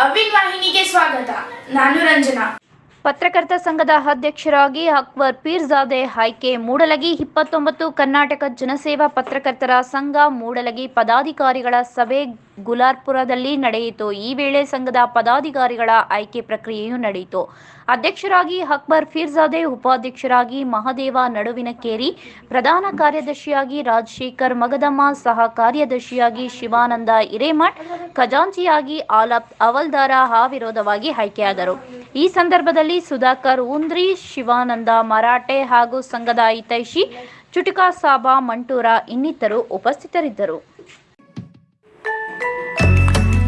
ಅವಿನ್ ವಾಹಿನಿಗೆ ಸ್ವಾಗತ ನಾನು ರಂಜನಾ ಪತ್ರಕರ್ತ ಸಂಘದ ಅಧ್ಯಕ್ಷರಾಗಿ ಅಕ್ಬರ್ ಪೀರ್ಜಾದೆ ಆಯ್ಕೆ ಮೂಡಲಗಿ ಇಪ್ಪತ್ತೊಂಬತ್ತು ಕರ್ನಾಟಕ ಜನಸೇವಾ ಪತ್ರಕರ್ತರ ಸಂಘ ಮೂಡಲಗಿ ಪದಾಧಿಕಾರಿಗಳ ಸಭೆ ಗುಲಾರ್ಪುರದಲ್ಲಿ ನಡೆಯಿತು. ಈ ವೇಳೆ ಸಂಘದ ಪದಾಧಿಕಾರಿಗಳ ಆಯ್ಕೆ ಪ್ರಕ್ರಿಯೆಯು ನಡೆಯಿತು. ಅಧ್ಯಕ್ಷರಾಗಿ ಅಕ್ಬರ್ ಫೀರ್ಜಾದೆ ಉಪಾಧ್ಯಕ್ಷರಾಗಿ ಮಹದೇವ ನಡುವಿನಕೇರಿ ಪ್ರಧಾನ ಕಾರ್ಯದರ್ಶಿಯಾಗಿ ರಾಜಶೇಖರ್ ಮಗದಮ್ಮ, ಸಹ ಕಾರ್ಯದರ್ಶಿಯಾಗಿ ಶಿವಾನಂದ ಹಿರೇಮಠ್, ಖಜಾಂಚಿಯಾಗಿ ಆಲಪ್ ಅವಲ್ದಾರ ಅವಿರೋಧವಾಗಿ ಆಯ್ಕೆಯಾದರು. ಈ ಸಂದರ್ಭದಲ್ಲಿ ಸುಧಾಕರ್ ಉಂದ್ರಿ ಶಿವಾನಂದ ಮರಾಠೆ ಹಾಗೂ ಸಂಘದ ಹಿತೈಷಿ ಚುಟುಕಾ ಸಾಬಾ ಮಂಟೂರ ಇನ್ನಿತರು ಉಪಸ್ಥಿತರಿದ್ದರು.